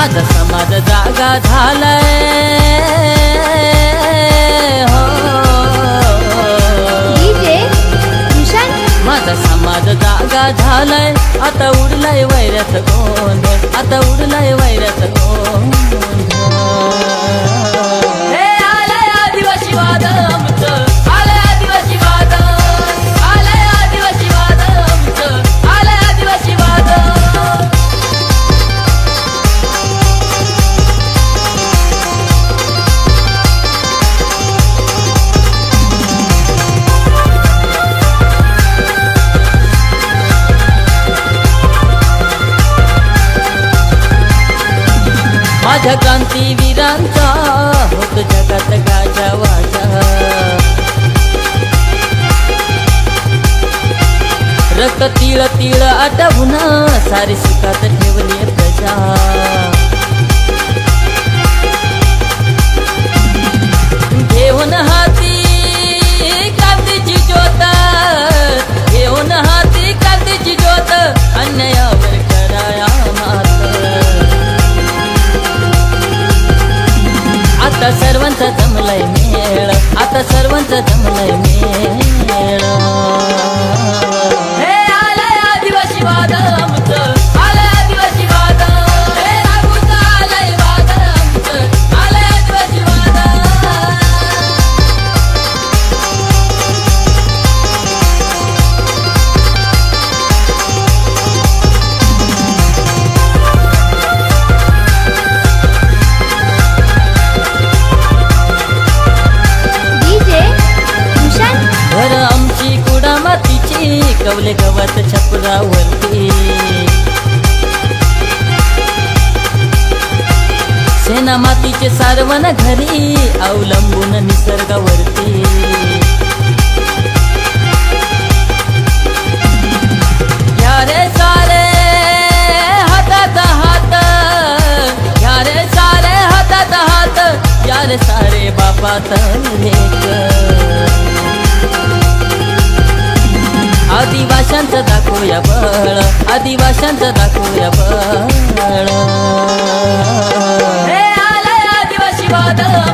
माझा समाज जागा झालाय. हो. माझा समाज जागा झालाय. आता उडलाय वैऱ्यात गोंधळ आता उडलाय वैऱ्यात गोंधळ माझ्या क्रांतीवीरांचा होत जगात गाजा वाजा रक्त तिळ तिळ आटवून सारी सुखात ठेवली प्रजा. सर्वांचा मेळ. आता सर्वांचं जमलंय मेळ. मातीची कवले गवत छपरावरती. सेना मातीचे सारवण घरी अवलंबून निसर्गावरती. यारे सारे हातात हात. या रे सारे हातात हात. या रे सारे बापात लेक आदिवाशांचं दाखवूया बळ. आदिवाशांचं दाखवूया बळ. आदिवासी वादळ.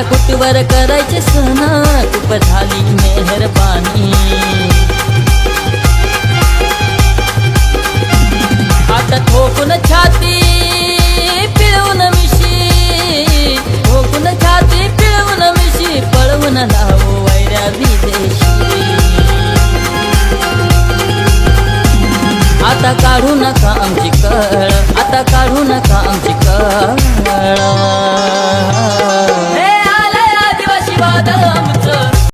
आता कुटवर करायचे सण? खूप झाली मेहरबानी? आता ठोकून छाती पिळवून मिशी. ठोकून छाती पिळवून मिशी पळवून लावू वैऱ्या विदेशी. आता काढू नका आमची कळ आता काढू नका आमची कळ. हे